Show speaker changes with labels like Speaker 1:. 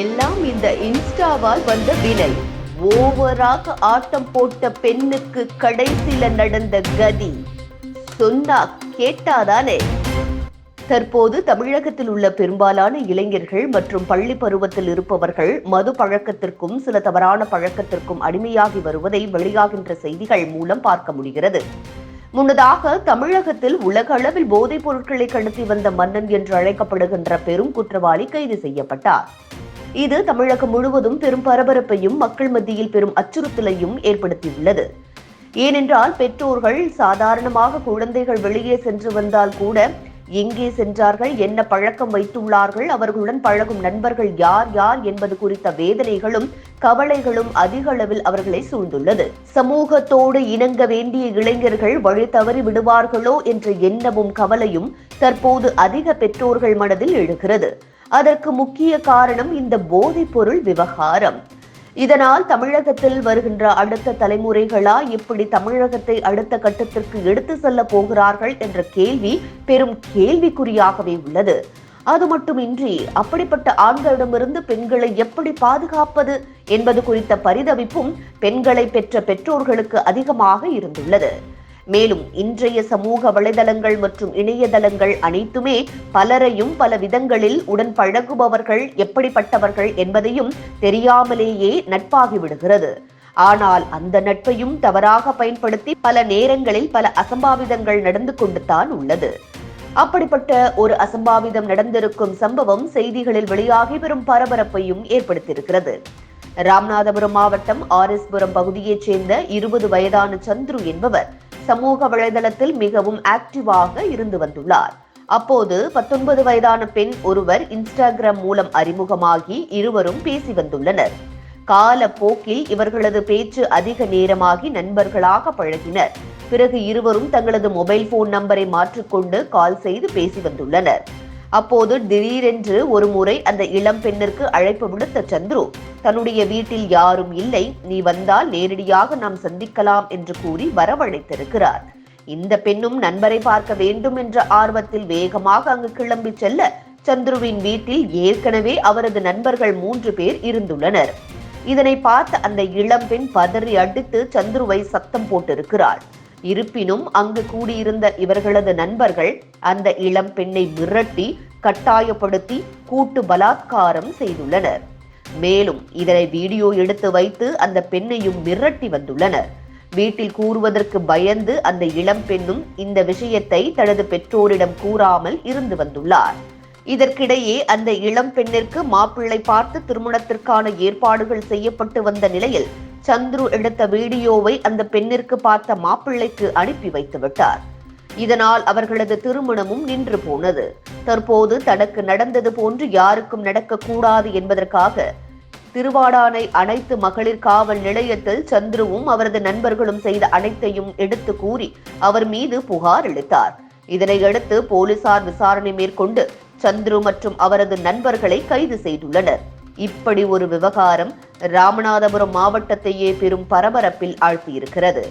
Speaker 1: எல்லாம் இந்த இன்ஸ்டாவால் வந்த வினை ஓவராக ஆட்டம் போட்ட பெண்ணுக்கு கடைசியில நடந்த கதி. சொன்னா கேட்டாதானே? தற்போது தமிழகத்தில் உள்ள பெரும்பாலான இளைஞர்கள் மற்றும் பள்ளி பருவத்தில் இருப்பவர்கள் மது பழக்கத்திற்கும் சில தவறான பழக்கத்திற்கும் அடிமையாகி வருவதை வெளியாகின்ற செய்திகள் மூலம் பார்க்க முடிகிறது. முன்னதாக தமிழகத்தில் உலக அளவில் போதைப் பொருட்களை கடத்தி வந்த மன்னன் என்று அழைக்கப்படுகின்ற பெரும் குற்றவாளி கைது செய்யப்பட்டார். இது தமிழகம் முழுவதும் பெரும் பரபரப்பையும் மக்கள் மத்தியில் பெரும் அச்சுறுத்தலையும் ஏற்படுத்தியுள்ளது. ஏனென்றால் பெற்றோர்கள் சாதாரணமாக குழந்தைகள் வெளியே சென்று வந்தால் கூட எங்கே சென்றார்கள் என்ன பழக்கம் வைத்துள்ளார்கள் அவர்களுடன் பழகும் நண்பர்கள் யார் யார் என்பது குறித்த வேதனைகளும் கவலைகளும் அதிக அளவில் அவர்களை சூழ்ந்துள்ளது. சமூகத்தோடு இணங்க வேண்டிய இளைஞர்கள் வழி தவறி விடுவார்களோ என்ற எண்ணமும் கவலையும் தற்போது அதிக பெற்றோர்கள் மனதில் எழுகிறது. அதற்கு முக்கிய காரணம் இந்த போதைப் பொருள் விவகாரம். இதனால் தமிழகத்தில் வருகின்ற அடுத்த தலைமுறைகளா இப்படி தமிழகத்தை அடுத்த கட்டத்திற்கு எடுத்து செல்ல போகிறார்கள் என்ற கேள்வி பெரும் கேள்விக்குறியாகவே உள்ளது. அது மட்டுமின்றி அப்படிப்பட்ட ஆண்களிடமிருந்து பெண்களை எப்படி பாதுகாப்பது என்பது குறித்த பரிதவிப்பும் பெண்களை பெற்ற பெற்றோர்களுக்கு அதிகமாக இருந்துள்ளது. மேலும் இன்றைய சமூக வலைதளங்கள் மற்றும் இணையதளங்கள் அனைத்துமே பலரையும் பல விதங்களில் உடன் பழகுபவர்கள் எப்படிப்பட்டவர்கள் என்பதையும் தெரியாமலேயே நட்பாகி விடுகிறது. ஆனால் அந்த நட்பையும் தவறாக பயன்படுத்தி பல நேரங்களில் பல அசம்பாவிதங்கள் நடந்து கொண்டுதான் உள்ளது. அப்படிப்பட்ட ஒரு அசம்பாவிதம் நடந்திருக்கும் சம்பவம் செய்திகளில் வெளியாகி பெரும் பரபரப்பையும் ஏற்படுத்தியிருக்கிறது. ராமநாதபுரம் மாவட்டம் ஆர்எஸ்புரம் பகுதியைச் சேர்ந்த இருபது வயதான சந்துரு என்பவர் சமூக வலைதளத்தில் மிகவும் ஆக்டிவாக இருந்து வந்துள்ளார். அப்போது பத்தொன்பது வயதான பெண் ஒருவர் இன்ஸ்டாகிராம் மூலம் அறிமுகமாகி இருவரும் பேசி வந்துள்ளனர். கால போக்கில் இவர்களது பேச்சு அதிக நேரமாகி நண்பர்களாக பழகினர். பிறகு இருவரும் தங்களது மொபைல் போன் நம்பரை மாற்றிக்கொண்டு கால் செய்து பேசி வந்துள்ளனர். அப்போது திடீரென்று ஒரு முறை அந்த இளம் பெண்ணிற்கு அழைப்பு விடுத்த சந்துரு தன்னுடைய வீட்டில் யாரும் இல்லை. நீ வந்தால் நேரடியாக நாம் சந்திக்கலாம் என்று கூறி வரவழைத்திருக்கிறார். இந்த பெண்ணும் நண்பரை பார்க்க வேண்டும் என்ற ஆர்வத்தில் வேகமாக அங்கு கிளம்பி செல்ல சந்துருவின் வீட்டில் ஏற்கனவே அவரது நண்பர்கள் மூன்று பேர் இருந்துள்ளனர். இதனை பார்த்த அந்த இளம்பெண் பதறி அடித்து சந்துருவை சத்தம் போட்டிருக்கிறாள். இருப்பினும் அங்கு கூடியிருந்த இவர்களது நண்பர்கள் அந்த இளம் பெண்ணை மிரட்டி கட்டாயப்படுத்தி கூட்டு பலாத்காரம் செய்துள்ளனர். மேலும் இதனை வீடியோ எடுத்து வைத்து அந்த பெண்ணையும் மிரட்டி வந்துள்ளனர். வீட்டில் கூறுவதற்கு பயந்து அந்த இளம் பெண்ணும் இந்த விஷயத்தை தனது பெற்றோரிடம் கூறாமல் இருந்து வந்துள்ளார். இதற்கிடையே அந்த இளம் பெண்ணிற்கு மாப்பிள்ளை பார்த்து திருமணத்திற்கான ஏற்பாடுகள் செய்யப்பட்டு வந்த நிலையில் சந்துரு எடுத்த வீடியோவை அந்த பெண்ணிற்கு பார்த்த மாப்பிள்ளைக்கு அனுப்பி வைத்துவிட்டார். இதனால் அவர்களது திருமணமும் நின்று போனது. தற்போது தனக்கு நடந்தது போன்று யாருக்கும் நடக்கக்கூடாது என்பதற்காக திருவாடானை அனைத்து மகளிர் காவல் நிலையத்தில் சந்துருவும் அவரது நண்பர்களும் செய்த அனைத்தையும் எடுத்து கூறி அவர் மீது புகார் அளித்தார். இதனையடுத்து போலீசார் விசாரணை மேற்கொண்டு சந்துரு மற்றும் அவரது நண்பர்களை கைது செய்துள்ளனர். இப்படி ஒரு விவகாரம் ராமநாதபுரம் மாவட்டத்தையே பெரும் பரபரப்பில் ஆழ்த்தியிருக்கிறது.